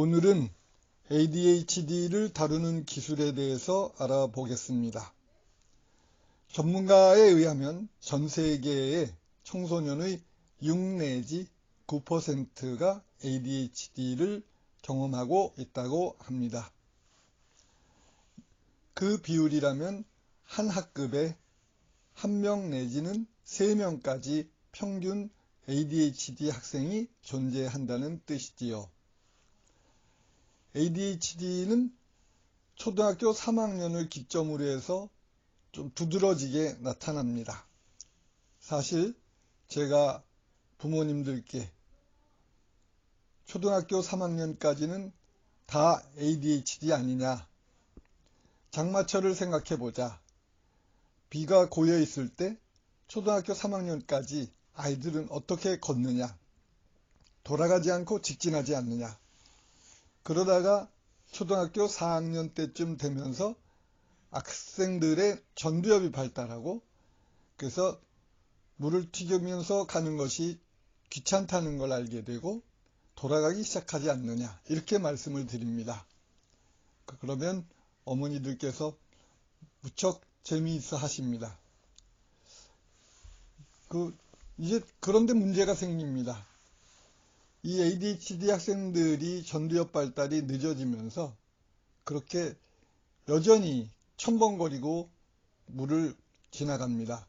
오늘은 ADHD를 다루는 기술에 대해서 알아보겠습니다. 전문가에 의하면 전 세계의 청소년의 6 내지 9%가 ADHD를 경험하고 있다고 합니다. 그 비율이라면 한 학급에 한 명 내지는 3명까지 평균 ADHD 학생이 존재한다는 뜻이지요. ADHD는 초등학교 3학년을 기점으로 해서 좀 두드러지게 나타납니다. 사실 제가 부모님들께 초등학교 3학년까지는 다 ADHD 아니냐. 장마철을 생각해 보자. 비가 고여 있을 때 초등학교 3학년까지 아이들은 어떻게 걷느냐. 돌아가지 않고 직진하지 않느냐. 그러다가 초등학교 4학년 때쯤 되면서 학생들의 전두엽이 발달하고 그래서 물을 튀기면서 가는 것이 귀찮다는 걸 알게 되고 돌아가기 시작하지 않느냐 이렇게 말씀을 드립니다. 그러면 어머니들께서 무척 재미있어 하십니다. 그 이제 그런데 문제가 생깁니다. 이 ADHD 학생들이 전두엽 발달이 늦어지면서 그렇게 여전히 첨벙거리고 물을 지나갑니다.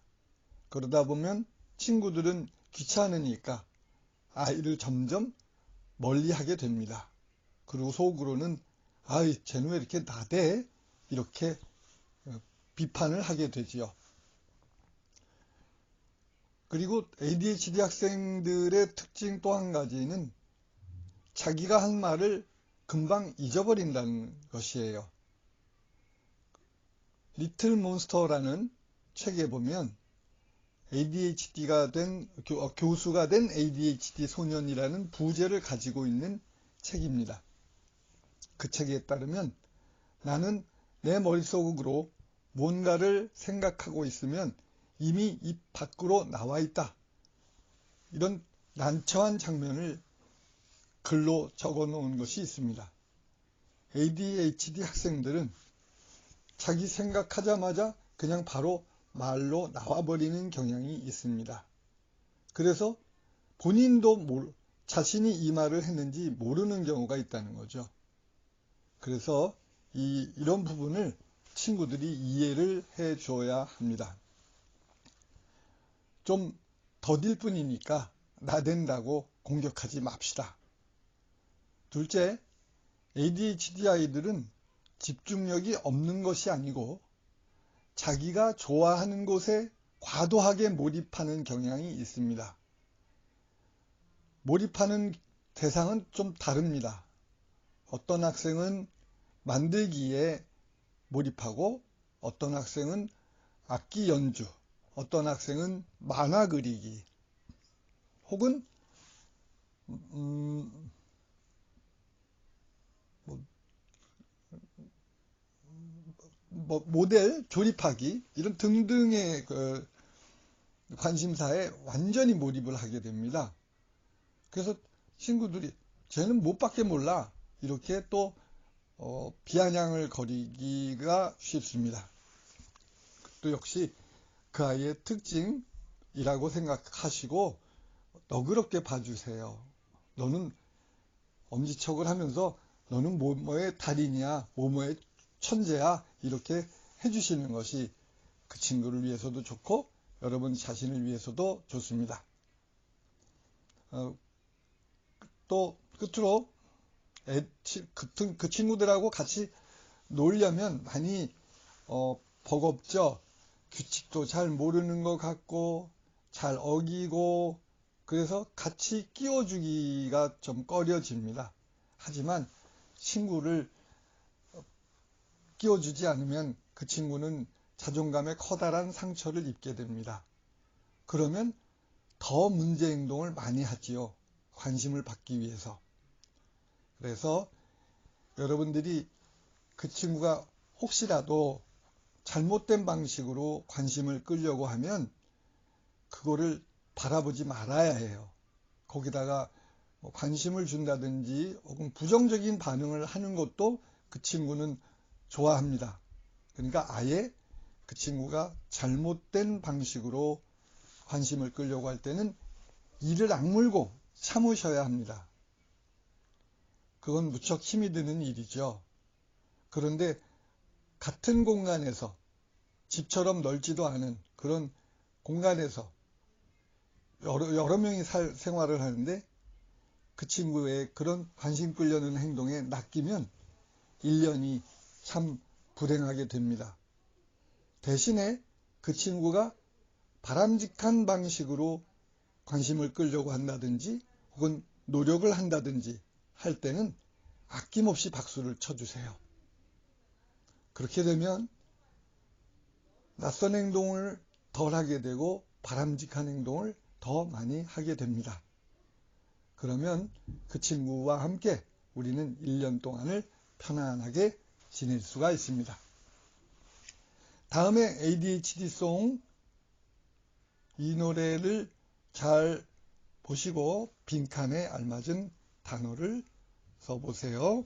그러다 보면 친구들은 귀찮으니까 아이를 점점 멀리 하게 됩니다. 그리고 속으로는 아이 쟤는 왜 이렇게 나대? 이렇게 비판을 하게 되지요. 그리고 ADHD 학생들의 특징 또 한 가지는 자기가 한 말을 금방 잊어버린다는 것이에요. 리틀 몬스터라는 책에 보면 ADHD가 된 어, 교수가 된 ADHD 소년이라는 부제를 가지고 있는 책입니다. 그 책에 따르면 나는 내 머릿속으로 뭔가를 생각하고 있으면 이미 입 밖으로 나와 있다. 이런 난처한 장면을 글로 적어 놓은 것이 있습니다. ADHD 학생들은 자기 생각하자마자 그냥 바로 말로 나와버리는 경향이 있습니다. 그래서 본인도 자신이 이 말을 했는지 모르는 경우가 있다는 거죠. 그래서 이, 이런 부분을 친구들이 이해를 해 줘야 합니다. 좀 더딜 뿐이니까 나댄다고 공격하지 맙시다. 둘째, ADHD 아이들은 집중력이 없는 것이 아니고 자기가 좋아하는 곳에 과도하게 몰입하는 경향이 있습니다. 몰입하는 대상은 좀 다릅니다. 어떤 학생은 만들기에 몰입하고 어떤 학생은 악기 연주, 어떤 학생은 만화 그리기, 혹은 음, 뭐 모델 조립하기 이런 등등의 그 관심사에 완전히 몰입을 하게 됩니다. 그래서 친구들이 쟤는 못밖에 몰라 이렇게 또 어, 비아냥을 거리기가 쉽습니다. 또 역시 그 아이의 특징이라고 생각하시고 너그럽게 봐주세요. 너는 엄지척을 하면서 너는 뭐뭐의 달인이야, 뭐뭐의 천재야 이렇게 해주시는 것이 그 친구를 위해서도 좋고 여러분 자신을 위해서도 좋습니다. 어, 또 끝으로 애, 그, 그, 친구들하고 같이 놀려면 많이 어, 버겁죠. 규칙도 잘 모르는 것 같고 잘 어기고 그래서 같이 끼워주기가 좀 꺼려집니다. 하지만 친구를 끼워주지 않으면 그 친구는 자존감에 커다란 상처를 입게 됩니다. 그러면 더 문제 행동을 많이 하지요. 관심을 받기 위해서. 그래서 여러분들이 그 친구가 혹시라도 잘못된 방식으로 관심을 끌려고 하면 그거를 바라보지 말아야 해요. 거기다가 뭐 관심을 준다든지 혹은 부정적인 반응을 하는 것도 그 친구는 좋아합니다. 그러니까 아예 그 친구가 잘못된 방식으로 관심을 끌려고 할 때는 이를 악물고 참으셔야 합니다. 그건 무척 힘이 드는 일이죠. 그런데 같은 공간에서 집처럼 넓지도 않은 그런 공간에서 여러, 여러 명이 살, 생활을 하는데 그 친구의 그런 관심 끌려는 행동에 낚이면 1년이 참 불행하게 됩니다. 대신에 그 친구가 바람직한 방식으로 관심을 끌려고 한다든지 혹은 노력을 한다든지 할 때는 아낌없이 박수를 쳐주세요. 그렇게 되면 낯선 행동을 덜 하게 되고 바람직한 행동을 더 많이 하게 됩니다. 그러면 그 친구와 함께 우리는 1년 동안을 편안하게 지낼 수가 있습니다. 다음에 ADHD송 이 노래를 잘 보시고 빈칸에 알맞은 단어를 써보세요.